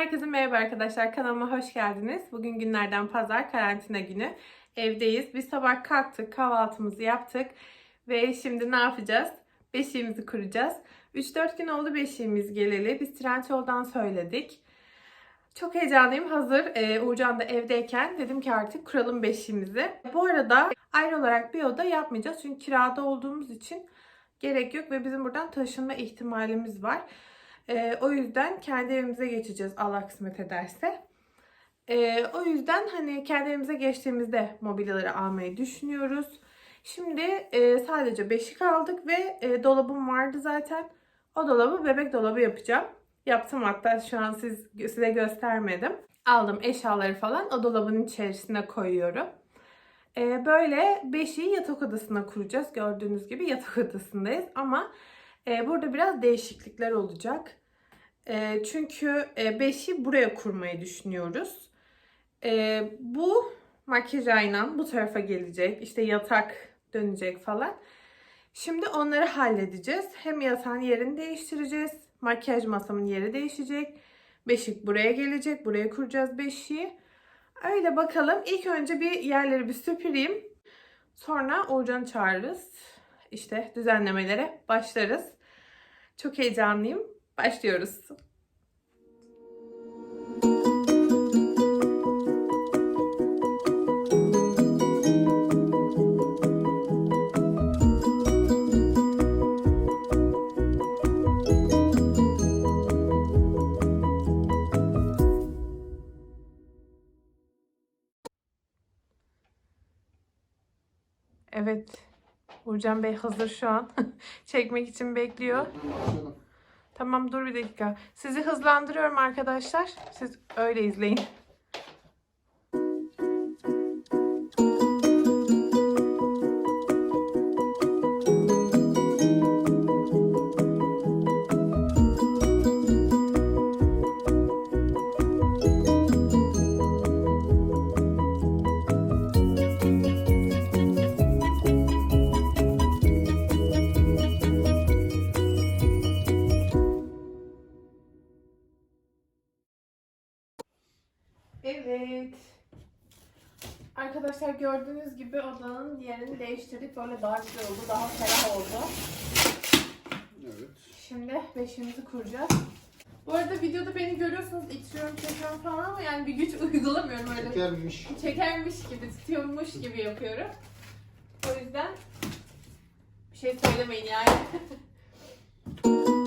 Herkese merhaba arkadaşlar. Kanalıma hoş geldiniz. Bugün günlerden pazar, karantina günü. Evdeyiz. Biz sabah kalktık, kahvaltımızı yaptık. Ve şimdi ne yapacağız? Beşiğimizi kuracağız. 3-4 gün oldu beşiğimiz geleli. Biz Trendyol'dan söyledik. Çok heyecanlıyım. Hazır e, Uğurcan da evdeyken dedim ki artık kuralım beşiğimizi. Bu arada ayrı olarak bir oda yapmayacağız. Çünkü kirada olduğumuz için gerek yok ve bizim buradan taşınma ihtimalimiz var. Ee, o yüzden kendi evimize geçeceğiz Allah kısmet ederse. Ee, o yüzden hani kendi evimize geçtiğimizde mobilyaları almayı düşünüyoruz. Şimdi e, sadece beşik aldık ve e, dolabım vardı zaten. O dolabı bebek dolabı yapacağım. Yaptım hatta şu an siz, size göstermedim. Aldım eşyaları falan o dolabın içerisine koyuyorum. Ee, böyle beşiği yatak odasına kuracağız. Gördüğünüz gibi yatak odasındayız ama e, burada biraz değişiklikler olacak. E, çünkü e, beşiği buraya kurmayı düşünüyoruz. E, bu makyaj aynam bu tarafa gelecek. İşte yatak dönecek falan. Şimdi onları halledeceğiz. Hem yatağın yerini değiştireceğiz. Makyaj masamın yeri değişecek. Beşik buraya gelecek. Buraya kuracağız beşiği. Öyle bakalım. İlk önce bir yerleri bir süpüreyim. Sonra Uğurcan'ı çağırırız. İşte düzenlemelere başlarız. Çok heyecanlıyım. Başlıyoruz. Evet. Uğurcan Bey hazır şu an. Çekmek için bekliyor. Tamam dur bir dakika. Sizi hızlandırıyorum arkadaşlar. Siz öyle izleyin. Evet. Arkadaşlar gördüğünüz gibi odanın yerini değiştirdik. Böyle daha güzel oldu. Daha ferah oldu. Evet. Şimdi beşiğimizi kuracağız. Bu arada videoda beni görüyorsunuz itiriyorum çekiyorum falan ama yani bir güç uygulamıyorum öyle. Tekermiş. Çekermiş gibi, tutuyormuş gibi yapıyorum. O yüzden bir şey söylemeyin yani.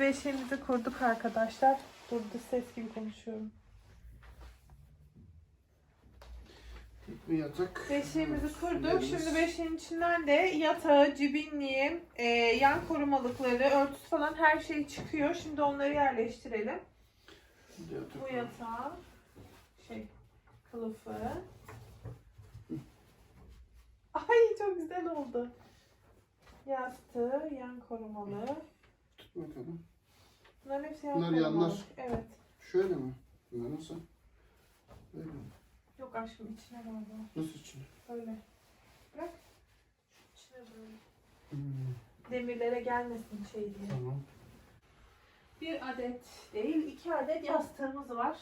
Beşiğimizi kurduk arkadaşlar. Dış ses gibi konuşuyorum. Bir yatak. Beşiğimizi kurduk. Şimdi beşiğin içinden de yatağı, cibinliği, e, yan korumalıkları, örtüsü falan her şey çıkıyor. Şimdi onları yerleştirelim. Yatak. Bu yatağı, şey, kılıfı. Ay çok güzel oldu. Yastığı, yan korumalı. Bakalım. Bunların hepsi yan Bunlar yanlar. Evet. Şöyle mi? Bunlar nasıl? Böyle mi? Yok aşkım içine galiba. Nasıl için? Öyle. Bırak. Şu içine böyle. Hmm, Demirlere gelmesin şey diye. tamam. Bir adet değil, iki adet yastığımız var.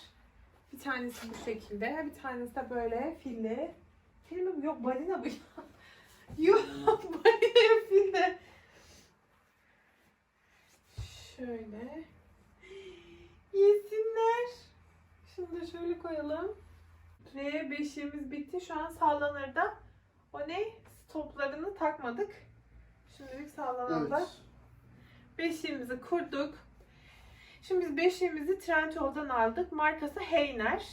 Bir tanesi bu şekilde, bir tanesi de böyle filli. Fil mi? bu? Yok balina bu ya. Yok balina fil de. Şöyle. Yesinler. Şunu da şöyle koyalım. Ve beşiğimiz bitti. Şu an sallanır da. O ne? Stoplarını takmadık. Şimdilik sallanan da. Evet. Beşiğimizi kurduk. Şimdi biz beşiğimizi Trendyol'dan aldık. Markası Heyner.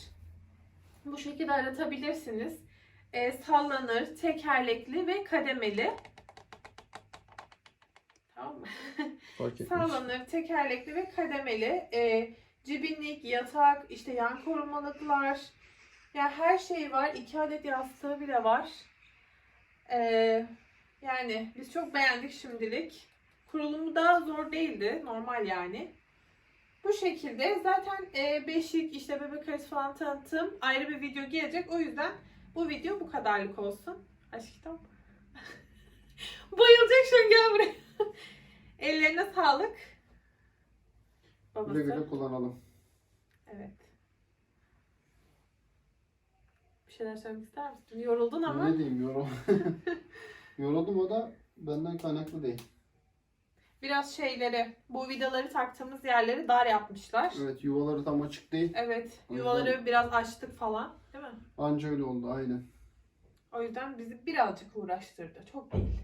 Bu şekilde aratabilirsiniz. Ee, sallanır, tekerlekli ve kademeli. Tamam mı? Fark. Sallanır, tekerlekli ve kademeli. Ee, cibinlik, yatak, işte yan korumalıklar. Ya her şey var. İki adet yastığı bile var. Ee, yani biz çok beğendik şimdilik. Kurulumu da zor değildi. Normal yani. Bu şekilde zaten e, beşik işte bebek arası falan tanıtım ayrı bir video gelecek. O yüzden bu video bu kadarlık olsun. Aşkım. Bayılacak şu an gel buraya. Ellerine sağlık. Babası. Güle güle kullanalım. Evet. Bir şeyler söylemek ister misin? Yoruldun ama. Ne diyeyim yorum. Yoruldum o da benden kaynaklı değil. Biraz şeyleri, bu vidaları taktığımız yerleri dar yapmışlar. Evet yuvaları tam açık değil. Evet, O yüzden- yuvaları biraz açtık falan, değil mi? Anca öyle oldu aynen. O yüzden bizi birazcık uğraştırdı. Çok değil.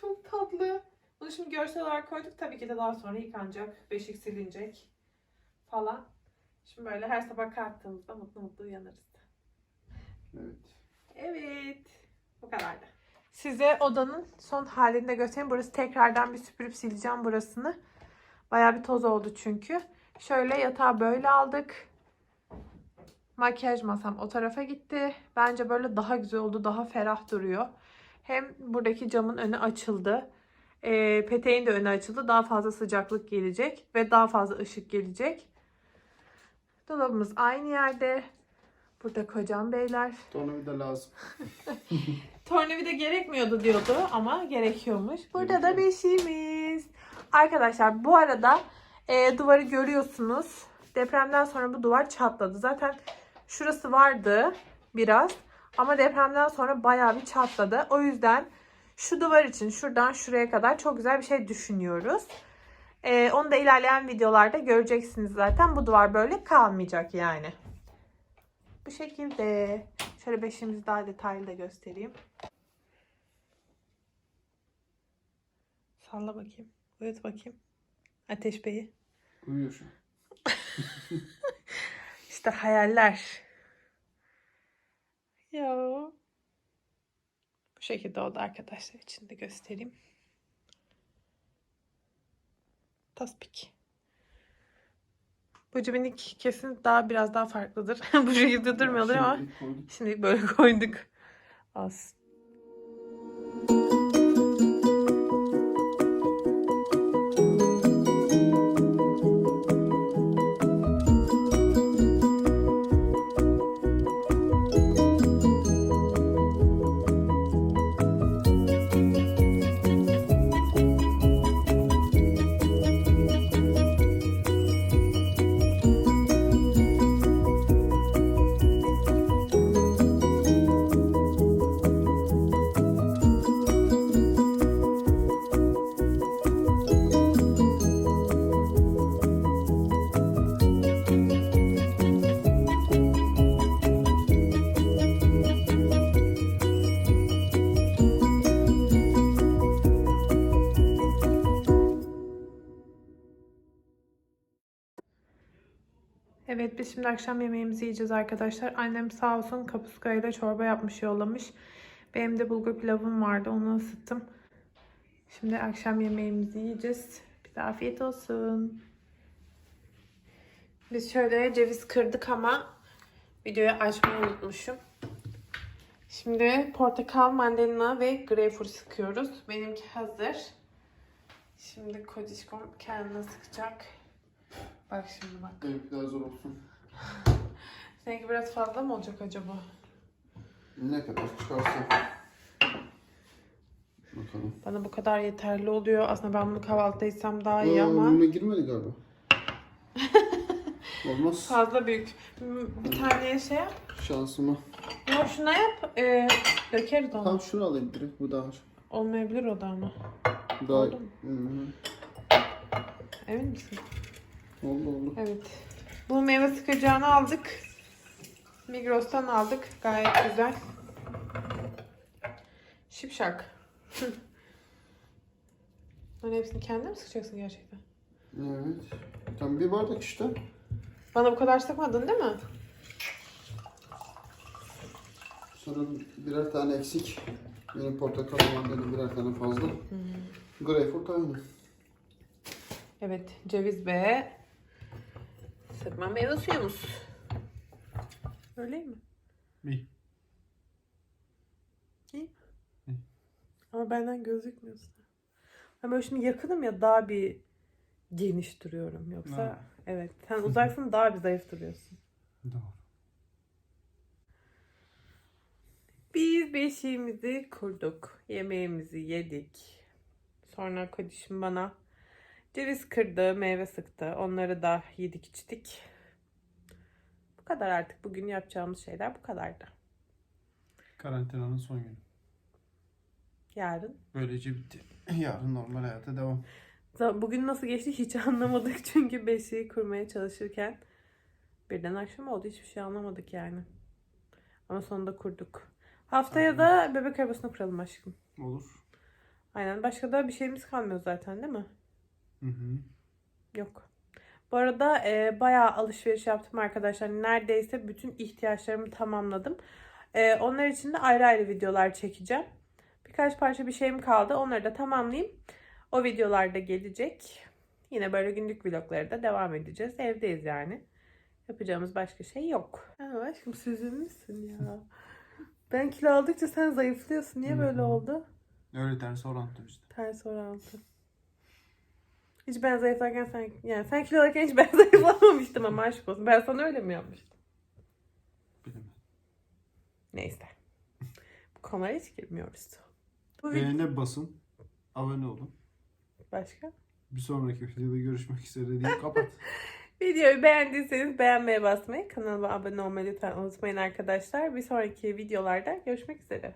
Çok tatlı. Bunu şimdi görsel olarak koyduk. Tabii ki de daha sonra yıkanacak. Beşik silinecek falan. Şimdi böyle her sabah kalktığımızda mutlu mutlu uyanırız. Evet. Evet. Bu kadardı. Size odanın son halini de göstereyim. Burası tekrardan bir süpürüp sileceğim burasını. Bayağı bir toz oldu çünkü. Şöyle yatağı böyle aldık. Makyaj masam o tarafa gitti. Bence böyle daha güzel oldu. Daha ferah duruyor. Hem buradaki camın önü açıldı. Ee, peteğin de önü açıldı. Daha fazla sıcaklık gelecek. Ve daha fazla ışık gelecek. Dolabımız aynı yerde. Burada kocam beyler. Tornavida lazım. Tornavida gerekmiyordu diyordu ama gerekiyormuş. Burada da Gerekiyor. beşiğimiz. Arkadaşlar bu arada e, duvarı görüyorsunuz. Depremden sonra bu duvar çatladı. Zaten şurası vardı biraz. Ama depremden sonra bayağı bir çatladı. O yüzden şu duvar için şuradan şuraya kadar çok güzel bir şey düşünüyoruz. E, onu da ilerleyen videolarda göreceksiniz zaten. Bu duvar böyle kalmayacak yani. Bu şekilde. Şöyle beşiğimizi daha detaylı da göstereyim. Salla bakayım. Uyut bakayım. Ateş Bey'i. Uyuyor şu an. İşte hayaller. Ya. Bu şekilde oldu arkadaşlar için de göstereyim. Taspik. Bu cibinlik kesin daha biraz daha farklıdır. Bu şekilde durmuyordur ama Şimdi koyduk. şimdi böyle koyduk. Az. Evet biz şimdi akşam yemeğimizi yiyeceğiz arkadaşlar. Annem sağ olsun kapuskayla çorba yapmış yollamış. Benim de bulgur pilavım vardı onu ısıttım. Şimdi akşam yemeğimizi yiyeceğiz. Bize afiyet olsun. Biz şöyle ceviz kırdık ama videoyu açmayı unutmuşum. Şimdi portakal, mandalina ve greyfurt sıkıyoruz. Benimki hazır. Şimdi Kodişkom kendine sıkacak. Bak şimdi bak. Benimki daha zor olsun. Seninki biraz fazla mı olacak acaba? Ne kadar çıkarsa. Bakalım. Bana bu kadar yeterli oluyor. Aslında ben bunu kahvaltıda yesem daha iyi Aa, ama Önüne girmedi galiba. Olmaz. fazla büyük. Hmm, Bir tane şey yap. Şansıma. Yok şuna yap. Ee, dökeriz onu. Tamam şunu alayım direkt. Bu daha Olmayabilir o da ama. daha Oldu mu? Hı hı. Emin misin? Oldu oldu. Evet. Bu meyve sıkacağını aldık. Migros'tan aldık. Gayet güzel. Şipşak. Bunların hepsini kendin mi sıkacaksın gerçekten? Evet. Tam bir bardak işte. Bana bu kadar sıkmadın değil mi? Sonra birer tane eksik. Benim portakal mandalina birer tane fazla. Greyfurt aynı. Evet, ceviz ve sıkma meyve suyumuz. Öyle mi? İyi. İyi. Ama benden gözükmüyorsun. Ama böyle şimdi yakınım ya daha bir geniş duruyorum. Yoksa Ha. evet sen uzaksın daha bir zayıf duruyorsun. Doğru. Biz beşiğimizi kurduk. Yemeğimizi yedik. Sonra kodişim bana ceviz kırdı, meyve sıktı. Onları da yedik içtik. Bu kadar artık. Bugün yapacağımız şeyler bu kadardı. Karantinanın son günü. Yarın. Böylece bitti. Yarın normal hayata devam. Bugün nasıl geçti hiç anlamadık. Çünkü beşiği kurmaya çalışırken birden akşam oldu. Hiçbir şey anlamadık yani. Ama sonunda kurduk. Haftaya da bebek arabasını kuralım aşkım. Olur. Aynen. Başka da bir şeyimiz kalmıyor zaten değil mi? Hı hı. Yok. Bu arada e, bayağı alışveriş yaptım arkadaşlar. Neredeyse bütün ihtiyaçlarımı tamamladım. E, onlar için de ayrı ayrı videolar çekeceğim. Birkaç parça bir şeyim kaldı. Onları da tamamlayayım. O videolar da gelecek. Yine böyle günlük vloglara da devam edeceğiz. Evdeyiz yani. Yapacağımız başka şey yok. Ha, aşkım süzülmüşsün ya. Ben kilo aldıkça sen zayıflıyorsun. Niye böyle oldu? Öyle ters orantı işte. Ters orantı. Hiç ben zayıflarken sen, yani sen kilo alırken hiç ben zayıflamamıştım ama aşk olsun. Ben sana öyle mi yapmıştım? Bilemem. Neyse. Bu konulara hiç girmiyoruz. Bu vid- Beğene basın. Abone olun. başka? Bir sonraki videoda görüşmek üzere deyip kapat. Videoyu beğendiyseniz beğenmeye basmayı, kanalıma abone olmayı lütfen unutmayın arkadaşlar. Bir sonraki videolarda görüşmek üzere.